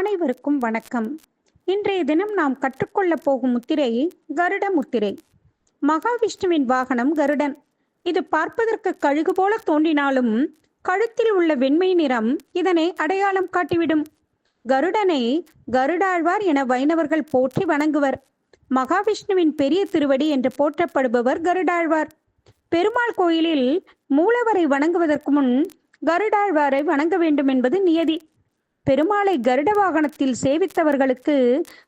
அனைவருக்கும் வணக்கம். இன்றைய தினம் நாம் கற்றுக்கொள்ளப் போகும் முத்திரை கருட முத்திரை. மகாவிஷ்ணுவின் வாகனம் கருடன். இது பார்ப்பதற்கு கழுகு போல தோன்றினாலும் கழுத்தில் உள்ள வெண்மை நிறம் இதனை அடையாளம் காட்டிவிடும். கருடனை கருடாழ்வார் என வைணவர்கள் போற்றி வணங்குவர். மகாவிஷ்ணுவின் பெரிய திருவடி என்று போற்றப்படுபவர் கருடாழ்வார். பெருமாள் கோயிலில் மூலவரை வணங்குவதற்கு முன் கருடாழ்வாரை வணங்க வேண்டும் என்பது நியதி. பெருமாளை கருட வாகனத்தில் சேவித்தவர்களுக்கு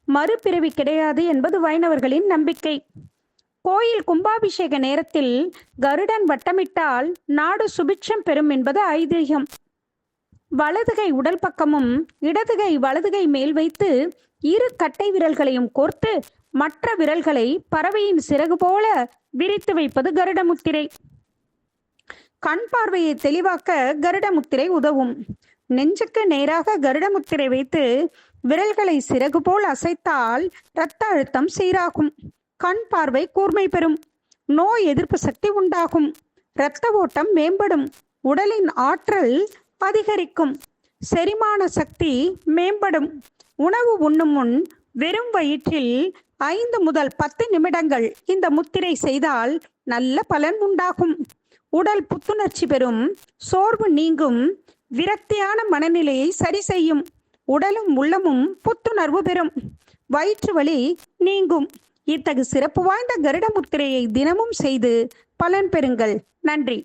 மறுபிறவி கிடையாது என்பது வைணவர்களின் நம்பிக்கை. கோயில் கும்பாபிஷேக நேரத்தில் கருடன் வட்டமிட்டால் நாடு சுபிட்சம் பெறும் என்பது ஐதீகம். வலதுகை உடல் பக்கமும் இடதுகை வலதுகை மேல் வைத்து இரு கட்டை விரல்களையும் கோர்த்து மற்ற விரல்களை பறவையின் சிறகு போல விரித்து வைப்பது கருட முத்திரை கண் பார்வையை தெளிவாக்க கருட முத்திரை உதவும். நெஞ்சுக்கு நேராக கருடமுத்திரை வைத்து விரல்களை சிறகு போல் அசைத்தால் இரத்த அழுத்தம் சீராகும். கண் பார்வை கூர்மை பெறும். நோய் எதிர்ப்பு சக்தி உண்டாகும். இரத்த ஓட்டம் மேம்படும். உடலின் ஆற்றல் அதிகரிக்கும். செரிமான சக்தி மேம்படும். உணவு உண்ணும் முன் வெறும் வயிற்றில் ஐந்து முதல் பத்து நிமிடங்கள் இந்த முத்திரை செய்தால் நல்ல பலன் உண்டாகும். உடல் புத்துணர்ச்சி பெறும். சோர்வு நீங்கும். விரக்தியான மனநிலையை சரி செய்யும். உடலும் உள்ளமும் புத்துணர்வு பெறும். வயிற்று வலி நீங்கும். இத்தகு சிறப்பு வாய்ந்த கருட முத்திரையை தினமும் செய்து பலன் பெறுங்கள். நன்றி.